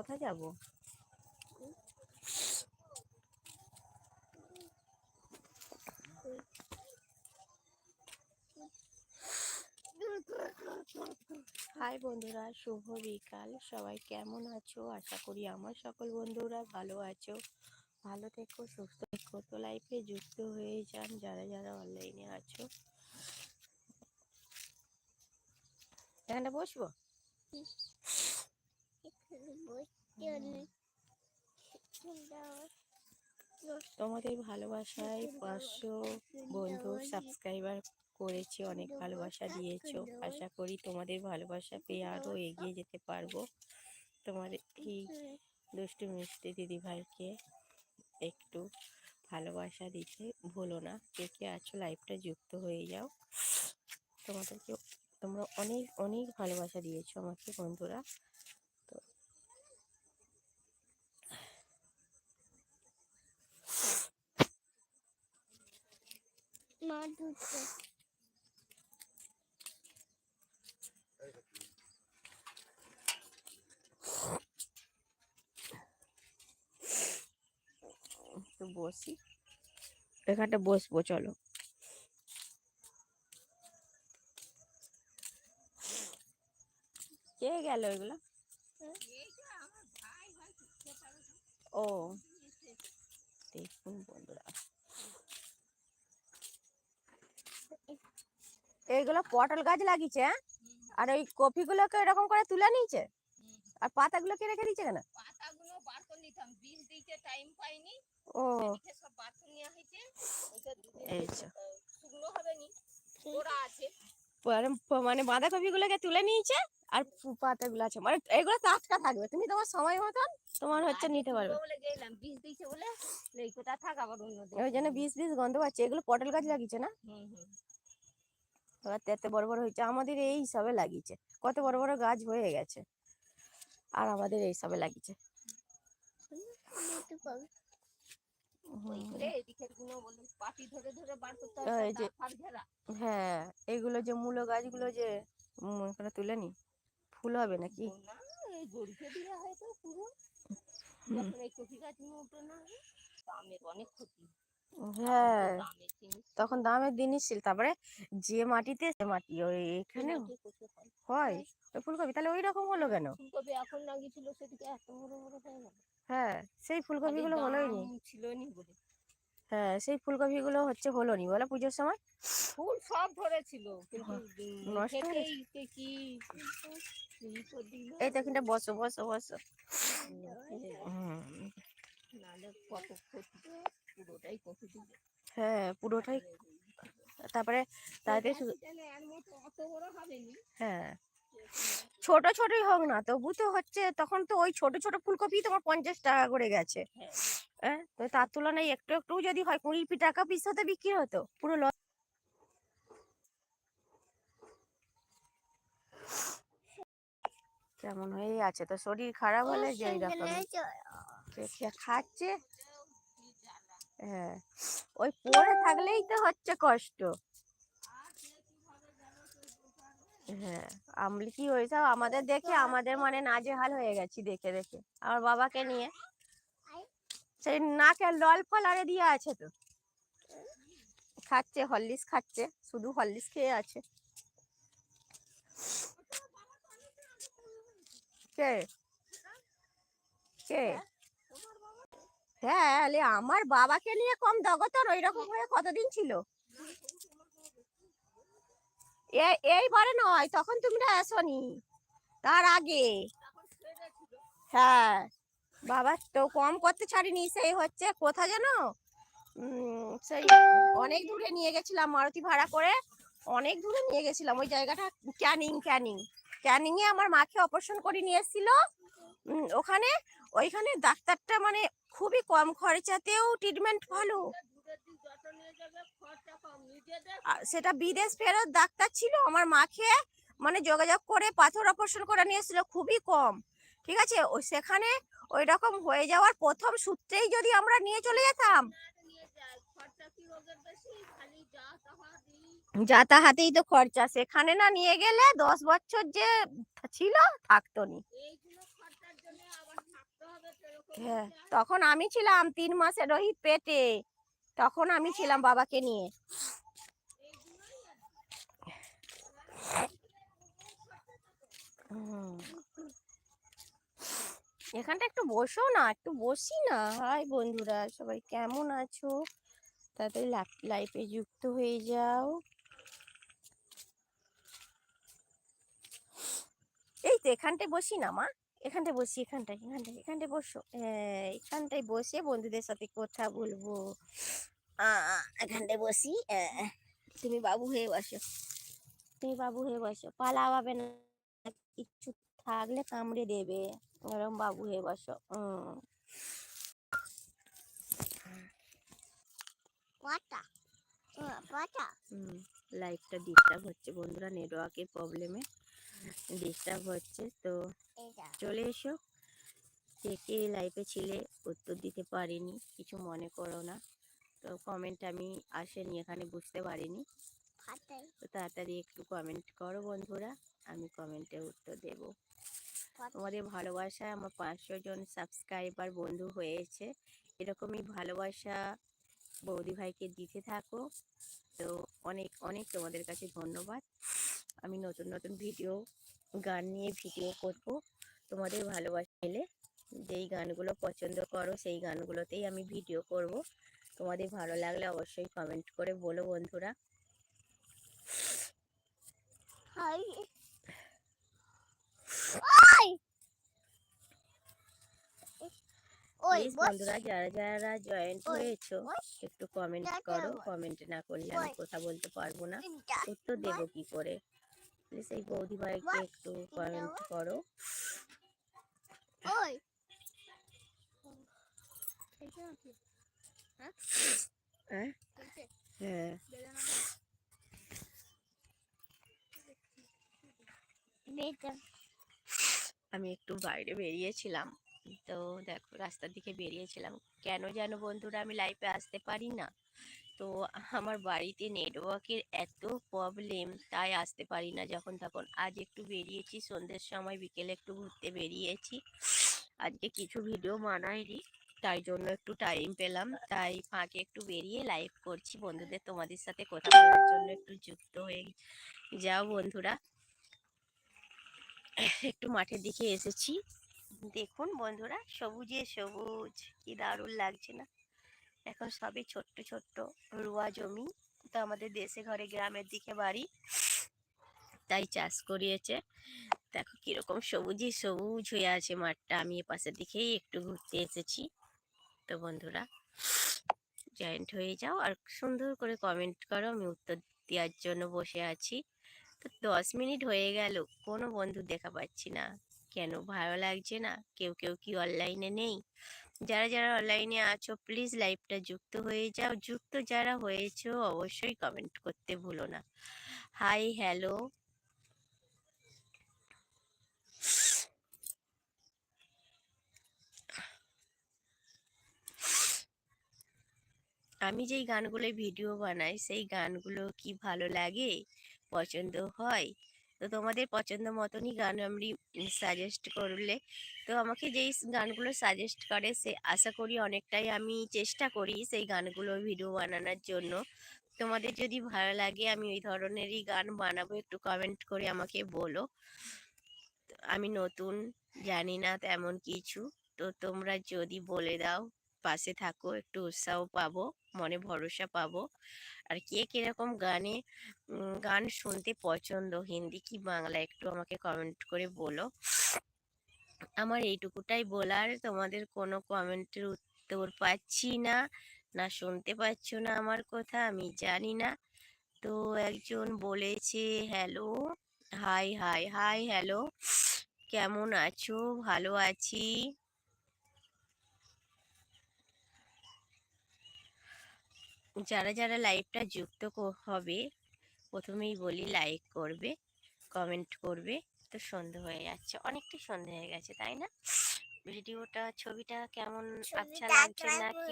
কোথায় যাব? হাই বন্ধুরা, শুভ বিকাল। সবাই কেমন আছো? আশা করি আমার সকল বন্ধুরা ভালো আছো। ভালো থেকো, সুস্থ থেকো। তো লাইফে যুক্ত হয়ে যান যারা যারা অনলাইনে আছো। এখানটা বসবো? তোমাদের ভালোবাসায় পাঁচশো বন্ধু সাবস্ক্রাইবার করেছি, অনেক ভালোবাসা দিয়েছ। আশা করি তোমাদের ভালোবাসা পেয়ে আরও এগিয়ে যেতে পারব। তোমার এই দুষ্টু মিষ্টি দিদি ভাইকে একটু ভালোবাসা দিতে ভুলো না। কে কে আছো লাইফটা যুক্ত হয়ে যাও। তোমাদেরকে তোমরা অনেক অনেক ভালোবাসা দিয়েছ আমাকে বন্ধুরা। মা দুটো একটু বসি। এখানটা বসবো চলো। কে গেল এগুলো? ও দেখুন বন্ধুরা। এইগুলো পটল গাছ লাগিয়েছে? আর ওই কপিগুলোকে এরকম করে তুলে নিয়েছে? আর পাতাগুলোকে রেখে দিয়েছে কেন পাতাগুলো বার করে নিতাম বীজ দিতে টাইম পাইনি। ও। সব বার করে নেওয়া হয়েছে এই শুকনো হবে নি ওরা আছে। মানে বাঁধাকপিগুলোকে তুলে নিয়েছে আর পাতাগুলো আছে। মানে এগুলো টাটকা থাকবে তুমি তোমার সময় মতন তোমার হচ্ছে নিতে পারবে। বলে বীজ দিয়েছে বলে থাক আবার অন্য ওই জন্য বীজ বীজ গন্ধ পাচ্ছে। এগুলো পটল গাছ লাগিয়েছে না? হুম হুম। এত বড় বড় হয়েছে আমাদের এই হিসাবে লাগিয়েছে। কত বড় বড় গাছ হয়ে গেছে আর আমাদের এই হিসাবে লাগিয়েছে। হয় হ্যাঁ এইগুলো যে মূলো গাছগুলো যে এখানে তুলে নি ফুল হবে নাকি? গাছ অনেক ক্ষতি। হ্যাঁ। তখন দামের জিনিস ছিল। তারপরে যে মাটিতে সে মাটি ওই এখানে হয়। ওই ফুলকপি। তাহলে ওই রকম হলো কেন? ফুলকপি এখন লাগিয়েছিল সেদিকে এত বড় বড় হয়ে গেল। হ্যাঁ সেই ফুলকপিগুলো হলোই নি। ছিল নি বলে। হ্যাঁ সেই ফুলকপিগুলো হচ্ছে হলো নি বলো পুজোর সময়? ফুল সব ধরেছিল কিন্তু নষ্ট হয়ে কি। এই তো এখানটা বসো বসো বসো। কত ক্ষতি। পুরোটাই কপি দিবে হ্যাঁ পুরোটাই তারপরে তাতে মতো অত বড় হবে হ্যাঁ। ছোট ছোটই হোক না তবু তো হচ্ছে তখন তো ওই ছোট ছোট ফুলকপি তোমার পঞ্চাশ টাকা করে গেছে। হ্যাঁ। হ্যাঁ তো তার তুলনায় একটু একটু যদি হয় কুড়ি টাকা পিস হতে বিক্রি হতো পুরো লস কেমন হয়ে আছে তো শরীর খারাপ হলে রকম। খাচ্ছে? হ্যাঁ ওই পড়ে থাকলেই তো হচ্ছে কষ্ট। হ্যাঁ আমলি কি হয়েছে আমাদের দেখে আমাদের মানে নাজেহাল হয়ে গেছি দেখে দেখে। আমার বাবাকে নিয়ে। সেই নাকে লল ফল আরে দিয়ে আছে তো। খাচ্ছে, হরলিক্স খাচ্ছে, শুধু হরলিক্স খেয়ে আছে। কে? কে? হ্যাঁ আমার বাবাকে নিয়ে কম দগতর ওই রকম হয়ে কতদিন ছিল? এইবারে নয়, তখন তোমরা আসনি, তার আগে। হ্যাঁ বাবা তো কম করতে ছাড়িনি, সেই হচ্ছে কোথা যেন সেই অনেক দূরে নিয়ে গেছিলাম মারুতি ভাড়া করে, অনেক দূরে নিয়ে গেছিলাম, ওই জায়গাটা ক্যানিং ক্যানিং। ক্যানিং এ আমার মাকে অপারেশন করে নিয়ে এসেছিল ওখানে, ওইখানে ডাক্তারটা মানে খুবই কম খরচাতেও ট্রিটমেন্ট ভালো। সেটা বিদেশ ফেরত ডাক্তার ছিল, আমার মাকে মানে যোগাযোগ করে পাথর অপারেশন করে নিয়েছিল খুবই কম। ঠিক আছে? ওই সেখানে ওই রকম হয়ে যাওয়ার প্রথম সূত্রেই যদি আমরা নিয়ে চলে যেতাম নিয়ে যায় খরচা কি রোগের বেশি খালি যা তাহা দিই যাতায়াতেই তো খরচা। সেখানে না নিয়ে গেলে দশ বছর যে ছিল, থাকতো নি এইগুলো খরচার জন্য আবার হ্যাঁ তখন আমি ছিলাম তিন মাসে রোহিত পেটে। তখন আমি ছিলাম বাবাকে নিয়ে। এখানটা একটু বসো না, একটু বসি না। হাই বন্ধুরা, সবাই কেমন আছো? তাড়াতাড়ি লাইফে যুক্ত হয়ে যাও। এই তো এখানটায় বসি না, মা? এখানটায় বসি এখানটায় এখানটায় এখানটায় বসো। এখানটায় বসে বন্ধুদের সাথে কথা বলব। এখানটায় বসি তুমি বাবু হয়ে বসো। তুমি বাবু হয়ে বসো। পালাবে না কিচ্ছু থাকলে কামড়ে দেবে। এরম বাবু হয়ে বসো। পাটা পাটা। লাইফটা ডিস্টার্ব হচ্ছে। বন্ধুরা নেটওয়ার্কের প্রবলেমে ডিস্টার্ব হচ্ছে। তো চলে এসো। কে কে লাইফে ছিলে উত্তর দিতে পারিনি কিছু মনে করো না। তো কমেন্ট আমি আসেনি এখানে বুঝতে পারিনি। তো তাড়াতাড়ি একটু কমেন্ট করো বন্ধুরা আমি কমেন্টে উত্তর দেব। তোমাদের ভালোবাসায় আমার পাঁচশো জন সাবস্ক্রাইবার বন্ধু হয়েছে। এরকমই ভালোবাসা বৌদি ভাইকে দিতে থাকো। তো অনেক অনেক তোমাদের কাছে ধন্যবাদ। আমি নতুন নতুন ভিডিও গান নিয়ে ভিডিও করব। তোমাদের ভালোবাসা পেলে যেই গানগুলো পছন্দ করো সেই গানগুলোতেই আমি ভিডিও করব। তোমাদের ভালো লাগলে অবশ্যই কমেন্ট করে বলো বন্ধুরা। হাই। প্লিজ বন্ধুরা যারা যারা জয়েন্ট হয়েছো একটু কমেন্ট করো। কমেন্ট না করলে আমি কথা বলতে পারব না। উত্তর দেবো কি করে? প্লিজ এই বৌদি ভাইকে একটু কমেন্ট করো। ওই হ্যাঁ? হ্যাঁ। আমি একটু বাইরে বেরিয়েছিলাম। তো দেখো রাস্তার দিকে বেরিয়েছিলাম। কেন যেন বন্ধুরা আমি লাইফে আসতে পারি না। তো আমার বাড়িতে নেটওয়ার্কের এত প্রবলেম তাই আসতে পারি না যখন তখন। আজ একটু বেরিয়েছি, সন্ধ্যের সময় বিকেলে একটু ঘুরতে বেরিয়েছি। আজকে কিছু ভিডিও বানাইনি, তাই জন্য একটু টাইম পেলাম। তাই ফাঁকে একটু বেরিয়ে লাইভ করছি বন্ধুদের, তোমাদের সাথে কথা বলার জন্য একটু যুক্ত হয়ে যাও বন্ধুরা, একটু মাঠের দিকে এসেছি। দেখুন বন্ধুরা, সবুজে সবুজ, কি দারুণ লাগছে না? এখন সবই ছোট্ট ছোট্ট রুয়া জমি। তো আমাদের দেশে ঘরে গ্রামের দিকে বাড়ি। তাই চাষ করিয়েছে। দেখো কীরকম সবুজে সবুজ হয়ে আছে মাঠটা। আমি এ পাশের দিকেই একটু ঘুরতে এসেছি। তো বন্ধুরা জয়েন্ট হয়ে যাও আর সুন্দর করে কমেন্ট করো। আমি উত্তর দেওয়ার জন্য বসে আছি। তো দশ মিনিট হয়ে গেল। কোনো বন্ধু দেখা পাচ্ছি না। কেন ভালো লাগছে না? কেউ কেউ কি অনলাইনে নেই? যারা যারা অনলাইনে আছো প্লিজ লাইভটা যুক্ত হয়ে যাও। যুক্ত যারা হয়েছো, অবশ্যই কমেন্ট করতে ভুলো না। হাই হ্যালো আমি যেই গানগুলোয় ভিডিও বানাই, সেই গানগুলো কি ভালো লাগে, পছন্দ হয়? তো তোমাদের পছন্দ মতনই গান আমি সাজেস্ট করলে। তো আমাকে যেই গানগুলো সাজেস্ট করে সে আশা করি অনেকটাই আমি চেষ্টা করি সেই গানগুলো ভিডিও বানানোর জন্য। তোমাদের যদি ভালো লাগে আমি ওই ধরনেরই গান বানাবো, একটু কমেন্ট করে আমাকে বলো। আমি নতুন, জানি না তেমন কিছু। তো তোমরা যদি বলে দাও, পাশে থাকো, একটু উৎসাহ পাবো, মনে ভরসা পাবো। আর কে কীরকম গানে গান শুনতে পছন্দ? হিন্দি কি বাংলা? একটু আমাকে কমেন্ট করে বলো। আমার এইটুকুটাই বলার। তোমাদের কোনো কমেন্টের উত্তর পাচ্ছি না না শুনতে পাচ্ছ না আমার কথা, আমি জানি না। তো একজন বলেছে, hello, hi hi hi, hello, কেমন আছো? ভালো আছি। যারা যারা লাইভটা যুক্ত হবে প্রথমেই বলি লাইক করবে কমেন্ট করবে তো সন্ধে হয়ে যাচ্ছে। অনেকটা সন্ধে হয়ে গেছে তাই না? ভিডিওটা ছবিটা কেমন আচ্ছা লাগছে না কি